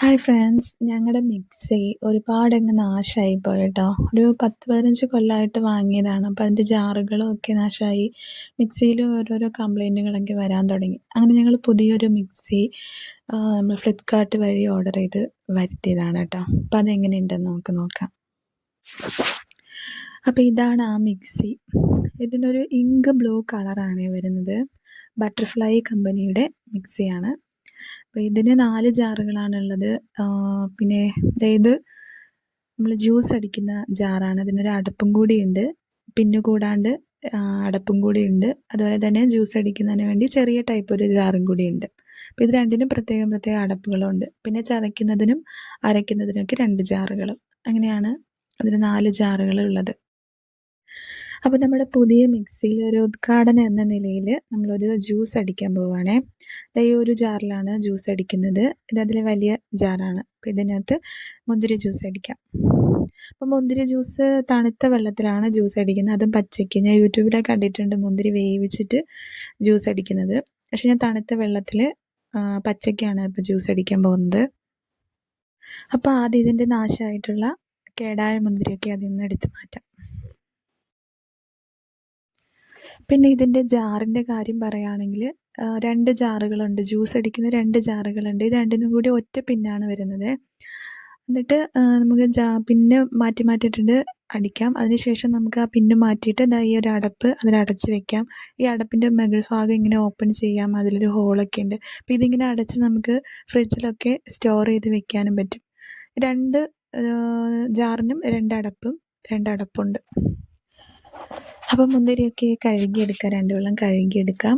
Hi friends ഞങ്ങളുടെ mixie ഒരുപാടങ്ങ് നാശമായി പോയി കേട്ടോ ഒരു പത്ത് പതിനഞ്ച് കൊല്ലമായിട്ട് വാങ്ങിയതാണ്. അപ്പോൾ അതിന്റെ ജാറുകളും ഒക്കെ നാശമായി മിക്സിയിൽ ഓരോരോ കംപ്ലൈന്റുകളൊക്കെ വരാൻ തുടങ്ങി. അങ്ങനെ ഞങ്ങൾ പുതിയൊരു മിക്സി നമ്മൾ ഫ്ലിപ്കാർട്ട് വഴി ഓർഡർ ചെയ്ത് വരുത്തിയതാണ് കേട്ടോ. അപ്പോൾ അതെങ്ങനെയുണ്ടെന്ന് നമുക്ക് നോക്കാം. അപ്പോൾ ഇതാണ് ആ മിക്സി. ഇതിനൊരു ഇങ്ക് ബ്ലൂ കളറാണ് വരുന്നത്. ബട്ടർഫ്ലൈ കമ്പനിയുടെ മിക്സിയാണ്. അപ്പോൾ ഇതിന് നാല് ജാറുകളാണുള്ളത്. പിന്നെ അതായത് നമ്മൾ ജ്യൂസ് അടിക്കുന്ന ജാറാണ്. അതിനൊരു അടപ്പും കൂടിയുണ്ട് പിന്നു കൂടാണ്ട് അടപ്പും കൂടിയുണ്ട് അതുപോലെ തന്നെ ജ്യൂസ് അടിക്കുന്നതിന് വേണ്ടി ചെറിയ ടൈപ്പ് ഒരു ജാറും കൂടിയുണ്ട് അപ്പോൾ ഇത് രണ്ടിനും പ്രത്യേകം പ്രത്യേക അടപ്പുകളുണ്ട്. പിന്നെ ചതയ്ക്കുന്നതിനും അരയ്ക്കുന്നതിനൊക്കെ രണ്ട് ജാറുകൾ അങ്ങനെയാണ് അതിന് നാല് ജാറുകൾ ഉള്ളത് അപ്പോൾ നമ്മുടെ പുതിയ മിക്സിയിൽ ഒരു ഉദ്ഘാടനം എന്ന നിലയിൽ നമ്മളൊരു ജ്യൂസ് അടിക്കാൻ പോവുകയാണേ ഈ ഒരു ജാറിലാണ് ജ്യൂസ് അടിക്കുന്നത്. ഇത് അതിൽ വലിയ ജാറാണ്. അപ്പോൾ ഇതിനകത്ത് മുന്തിരി ജ്യൂസ് അടിക്കാം. അപ്പോൾ മുന്തിരി ജ്യൂസ് തണുത്ത വെള്ളത്തിലാണ് ജ്യൂസ് അടിക്കുന്നത്. അതും പച്ചയ്ക്ക്. ഞാൻ യൂട്യൂബിലൊക്കെ കണ്ടിട്ടുണ്ട് മുന്തിരി വേവിച്ചിട്ട് ജ്യൂസ് അടിക്കുന്നത്. പക്ഷെ ഞാൻ തണുത്ത വെള്ളത്തിൽ പച്ചയ്ക്കാണ് ഇപ്പോൾ ജ്യൂസ് അടിക്കാൻ പോകുന്നത്. അപ്പോൾ ആദ്യം ഇതിന്റെ നാശമായിട്ടുള്ള കേടായ മുന്തിരിയൊക്കെ അതിൽ നിന്ന് എടുത്ത് മാറ്റാം. പിന്നെ ഇതിന്റെ ജാറിന്റെ കാര്യം പറയുകയാണെങ്കിൽ രണ്ട് ജാറുകളുണ്ട്. ജ്യൂസ് അടിക്കുന്ന രണ്ട് ജാറുകളുണ്ട്. ഇത് രണ്ടിനും കൂടി ഒറ്റ പിന്നാണ് വരുന്നത്. എന്നിട്ട് നമുക്ക് ജാ പിന്ന് മാറ്റി മാറ്റിയിട്ടുണ്ട്. അടിക്കാം. അതിനുശേഷം നമുക്ക് ആ പിന്ന് മാറ്റിയിട്ട് ഇതാ ഈ ഒരു അടപ്പ് അതിൽ അടച്ച് വെക്കാം. ഈ അടപ്പിന്റെ മുകൾ ഭാഗം ഇങ്ങനെ ഓപ്പൺ ചെയ്യാം. അതിലൊരു ഹോളൊക്കെ ഉണ്ട്. അപ്പോൾ ഇതിങ്ങനെ അടച്ച് നമുക്ക് ഫ്രിഡ്ജിലൊക്കെ സ്റ്റോർ ചെയ്ത് വെക്കാനും പറ്റും. രണ്ട് ജാറിനും രണ്ട് അടപ്പും രണ്ട് അപ്പം മുന്തിരിയൊക്കെ കഴുകിയെടുക്കാം. രണ്ട് വെള്ളം കഴുകിയെടുക്കാം.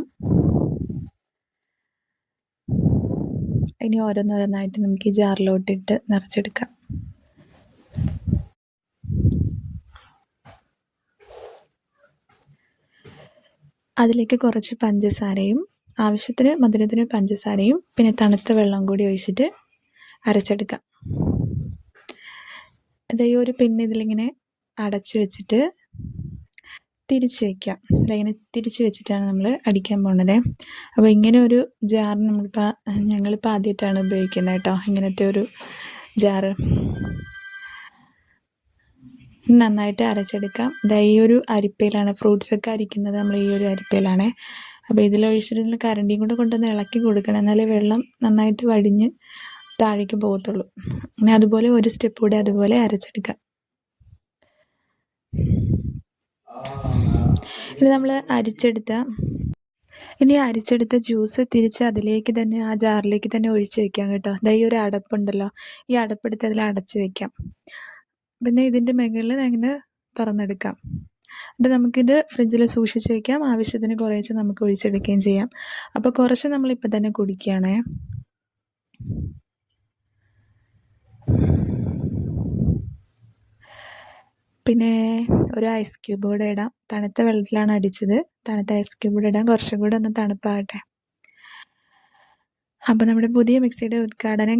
ഇനി ഓരോന്നോരോന്നായിട്ട് നമുക്ക് ഈ ജാറിലോട്ടിട്ട് നിറച്ചെടുക്കാം. അതിലേക്ക് കുറച്ച് പഞ്ചസാരയും ആവശ്യത്തിന് മധുരത്തിന് പഞ്ചസാരയും പിന്നെ തണുത്ത വെള്ളം കൂടി ഒഴിച്ചിട്ട് അരച്ചെടുക്കാം. അത് ഒരു പിന്നെ ഇതിലിങ്ങനെ അടച്ചു വെച്ചിട്ട് തിരിച്ച് വയ്ക്കുക ഇതങ്ങനെ തിരിച്ച് വെച്ചിട്ടാണ് നമ്മൾ അടിക്കാൻ പോകുന്നത് അപ്പോൾ ഇങ്ങനെ ഒരു ജാർ നമ്മളിപ്പോൾ ഞങ്ങളിപ്പോൾ ആദ്യമായിട്ടാണ് ഉപയോഗിക്കുന്നത് കേട്ടോ. ഇങ്ങനത്തെ ഒരു ജാറ് നന്നായിട്ട് അരച്ചെടുക്കാം. ഇതാ ഈ ഒരു അരിപ്പയിലാണ് ഫ്രൂട്ട്സൊക്കെ അരിക്കുന്നത് നമ്മൾ ഈ ഒരു അരിപ്പയിലാണ്. അപ്പോൾ ഇതിലൊഴിച്ചിട്ട് കരണ്ടിയും കൂടെ കൊണ്ടുവന്ന് ഇളക്കി കൊടുക്കണം. എന്നാലേ വെള്ളം നന്നായിട്ട് വടിഞ്ഞ് താഴേക്ക് പോകത്തുള്ളൂ. അങ്ങനെ അതുപോലെ ഒരു സ്റ്റെപ്പ് കൂടെ അതുപോലെ അരച്ചെടുക്കാം. ഇനി നമ്മൾ അരിച്ചെടുത്ത ഇനി അരിച്ചെടുത്ത ജ്യൂസ് തിരിച്ച് അതിലേക്ക് തന്നെ ആ ജാറിലേക്ക് തന്നെ ഒഴിച്ച് വെക്കാം കേട്ടോ. ദൈ ഒരു അടപ്പുണ്ടല്ലോ. ഈ അടപ്പെടുത്ത് അതിൽ അടച്ച് വെക്കാം. പിന്നെ ഇതിന്റെ മുകളിൽ അങ്ങനെ തുറന്നെടുക്കാം. എന്നിട്ട് നമുക്കിത് ഫ്രിഡ്ജിൽ സൂക്ഷിച്ച് വയ്ക്കാം ആവശ്യത്തിന് കുറേശ്ശെ നമുക്ക് ഒഴിച്ചെടുക്കുകയും ചെയ്യാം. അപ്പോൾ കുറച്ച് നമ്മളിപ്പോൾ തന്നെ കുടിക്കുകയാണേ. പിന്നെ ഒരു ഐസ് ക്യൂബ് കൂടെ ഇടാം. തണുത്ത വെള്ളത്തിലാണ് അടിച്ചത്. തണുത്ത ഐസ് ക്യൂബ് കൂടെ ഇടാം. കുറച്ചും കൂടെ ഒന്ന് തണുപ്പാകട്ടെ. അപ്പോൾ നമ്മുടെ പുതിയ മിക്സിയുടെ ഉദ്ഘാടനം